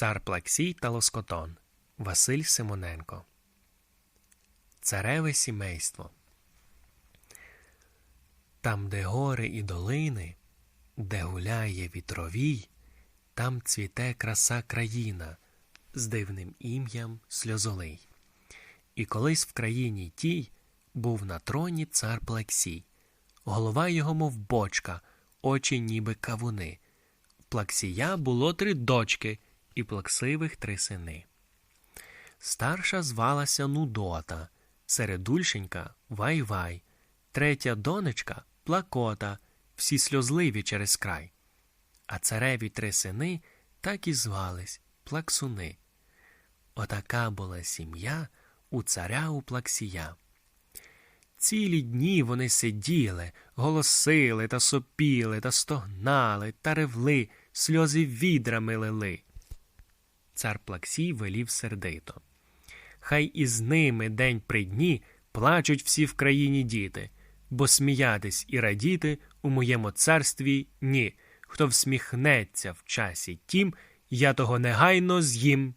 Цар Плаксій та Лоскотон Василь Симоненко. Цареве сімейство. Там, де гори і долини, де гуляє вітровій, там цвіте краса країна з дивним ім'ям Сльозолий. І колись в країні тій був на троні цар Плаксій. Голова його, мов бочка, очі ніби кавуни. Плаксія було три дочки і плаксивих три сини. Старша звалася Нудота, середульшенька Вай-Вай, третя донечка Плакота, всі сльозливі через край. А цареві три сини так і звались Плаксуни. Отака була сім'я у царя у Плаксія. Цілі дні вони сиділи, голосили та сопіли, та стогнали, та ревли, сльози відрами лили. Цар Плаксій велів сердито. Хай із ними день при дні плачуть всі в країні діти, бо сміятись і радіти у моєму царстві ні. Хто всміхнеться в часі тім, я того негайно з'їм.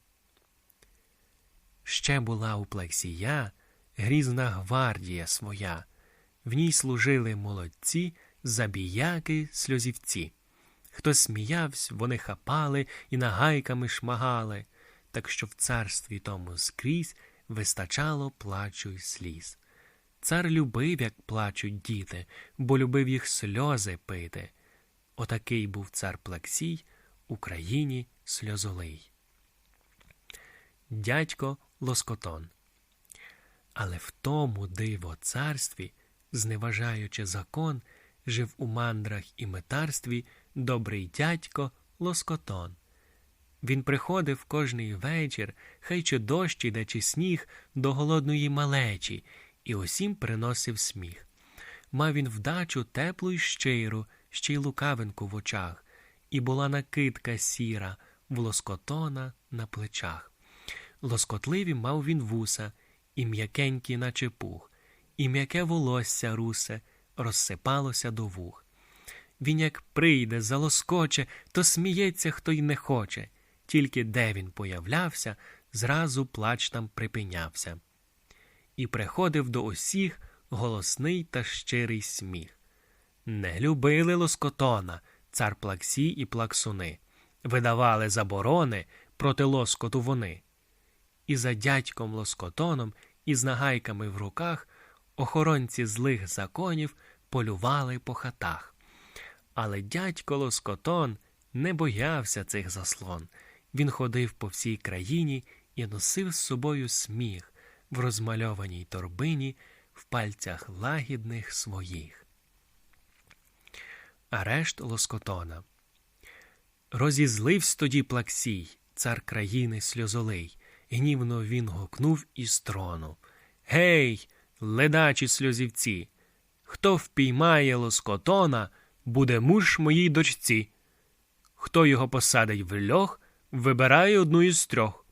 Ще була у Плаксія грізна гвардія своя, в ній служили молодці, забіяки, сльозівці. Хто сміявсь, вони хапали і нагайками шмагали, так що в царстві тому скрізь вистачало плачу й сліз. Цар любив, як плачуть діти, бо любив їх сльози пити. Отакий був цар Плаксій, Україні сльозолий. Дядько Лоскотон. Але в тому диво царстві, зневажаючи закон, жив у мандрах і метарстві добрий дядько Лоскотон. Він приходив кожний вечір, хай чи дощ іде, чи сніг, до голодної малечі, і усім приносив сміх. Мав він вдачу теплу й щиру, ще й лукавинку в очах, і була накидка сіра в лоскотона на плечах. Лоскотливі мав він вуса, і м'якенькі, наче пух, і м'яке волосся русе розсипалося до вух. Він як прийде, залоскоче, то сміється, хто й не хоче, тільки де він появлявся, зразу плач там припинявся. І приходив до усіх голосний та щирий сміх. Не любили лоскотона, цар Плаксій і плаксуни, видавали заборони проти лоскоту вони. І за дядьком лоскотоном, і з нагайками в руках охоронці злих законів полювали по хатах. Але дядько Лоскотон не боявся цих заслон. Він ходив по всій країні і носив з собою сміх в розмальованій торбині в пальцях лагідних своїх. Арешт Лоскотона. Розізливсь тоді Плаксій, цар країни сльозолий. Гнівно він гукнув із трону. Гей, ледачі сльозівці! Хто впіймає лоскотона, буде муж моїй дочці. Хто його посадить в льох, вибирає одну із трьох,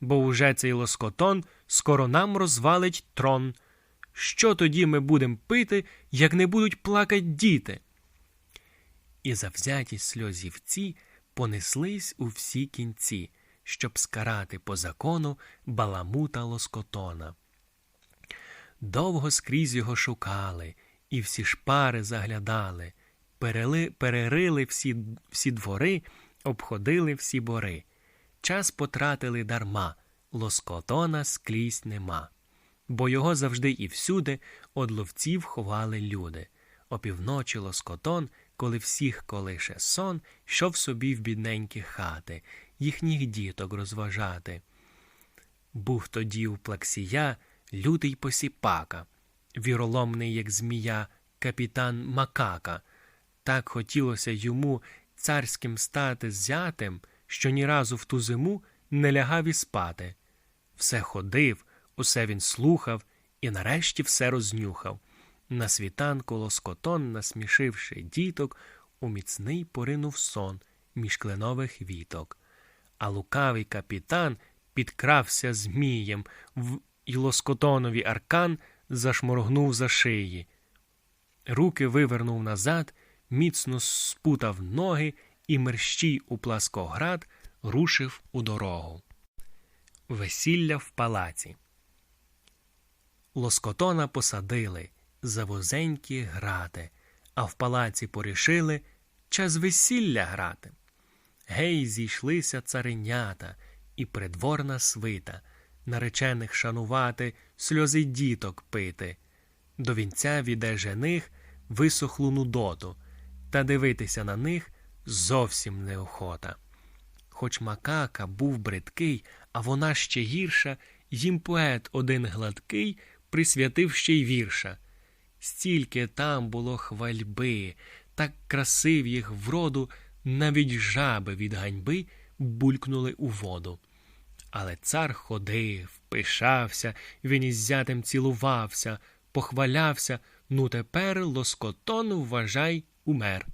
бо уже цей лоскотон скоро нам розвалить трон. Що тоді ми будем пити, як не будуть плакать діти? І завзяті сльозівці понеслись у всі кінці, щоб скарати по закону баламута лоскотона. Довго скрізь його шукали, і всі шпари заглядали, перели, перерили всі, всі двори, обходили всі бори. Час потратили дарма, лоскотона скрізь нема, бо його завжди і всюди од ловців ховали люди. Опівночі лоскотон, коли всіх колише сон, йшов собі в бідненькі хати, їхніх діток розважати. Був тоді у плаксія лютий посіпака, віроломний, як змія, капітан Макака. Так хотілося йому царським стати зятем, що ні разу в ту зиму не лягав і спати. Все ходив, усе він слухав і нарешті все рознюхав. На світанку лоскотон, насмішивши діток, у міцний поринув сон між кленових віток. А лукавий капітан підкрався змієм в і лоскотонові аркан зашморгнув за шиї. Руки вивернув назад, міцно спутав ноги, і мерщій у пласкоград рушив у дорогу. Весілля в палаці. Лоскотона посадили за вузенькі грати, а в палаці порішили час весілля грати. Гей, зійшлися царинята і придворна свита, наречених шанувати, сльози діток пити. До вінця віде жених висохлу нудоту, та дивитися на них зовсім неохота. Хоч макака був бридкий, а вона ще гірша, їм поет один гладкий присвятив ще й вірша. Стільки там було хвальби, так красив їх вроду, навіть жаби від ганьби булькнули у воду. Але цар ходив, пишався, він із зятем цілувався, похвалявся, ну тепер лоскотон, вважай, умер.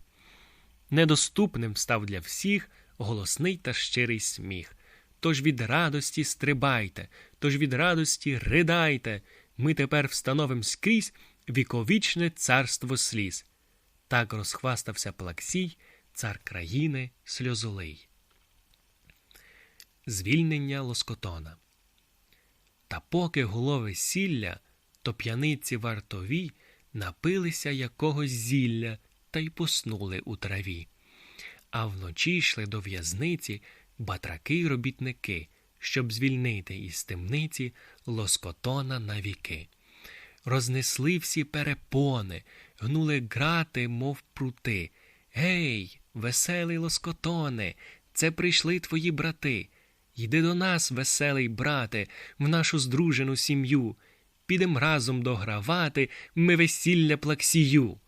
Недоступним став для всіх голосний та щирий сміх. Тож від радості стрибайте, тож від радості ридайте. Ми тепер встановим скрізь віковічне царство сліз. Так розхвастався Плаксій, цар країни сльозолий. Звільнення Лоскотона. Та поки голови сілля, то п'яниці вартові напилися якогось зілля та й поснули у траві. А вночі йшли до в'язниці батраки й робітники, щоб звільнити із темниці лоскотона на віки. Рознесли всі перепони, гнули грати, мов прути. Гей, веселий лоскотоне, це прийшли твої брати. Йди до нас, веселий брате, в нашу здружену сім'ю. Підем разом догравати ми весілля плаксію.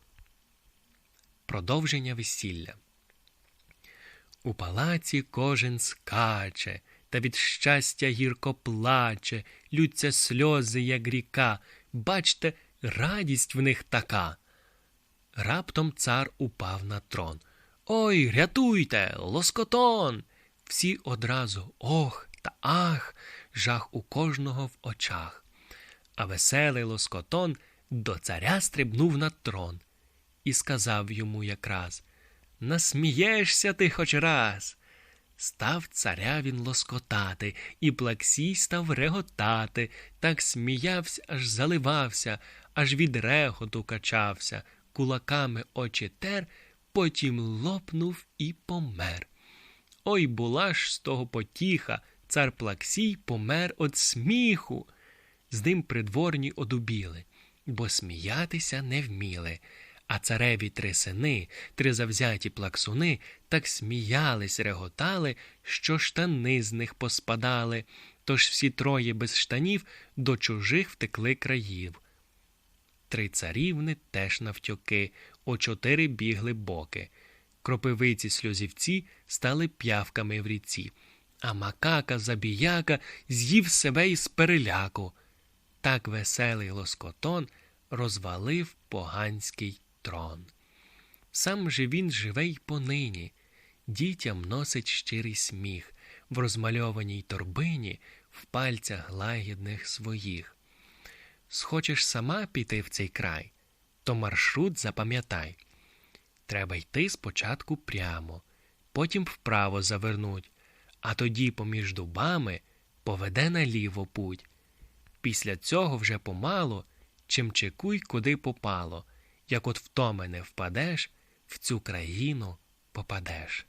Продовження весілля. У палаці кожен скаче, та від щастя гірко плаче, лються сльози, як ріка. Бачте, радість в них така. Раптом цар упав на трон. Ой, рятуйте, лоскотон. Всі одразу ох та ах, жах у кожного в очах. А веселий лоскотон до царя стрибнув на трон і сказав йому якраз Насмієшся ти хоч раз. Став царя він лоскотати, і плаксій став реготати, так сміявся, аж заливався, аж від реготу качався, кулаками очі тер, потім лопнув і помер. Ой була ж з того потіха, цар Плаксій помер од сміху. З ним придворні одубіли, бо сміятися не вміли. А цареві три сини, три завзяті плаксуни, так сміялись, реготали, що штани з них поспадали, тож всі троє без штанів до чужих втекли країв. Три царівни теж навтьоки, о чотири бігли боки. Кропивиці сльозівці стали п'явками в ріці, а макака забіяка з'їв себе із переляку. Так веселий лоскотон розвалив поганський трон. Сам же він живе й понині, дітям носить щирий сміх в розмальованій торбині, в пальцях лагідних своїх. Схочеш сама піти в цей край, то маршрут запам'ятай. Треба йти спочатку прямо, потім вправо завернуть, а тоді поміж дубами поведе наліво путь. Після цього вже помало чим чекуй, куди попало, як от втоми не впадеш, в цю країну попадеш.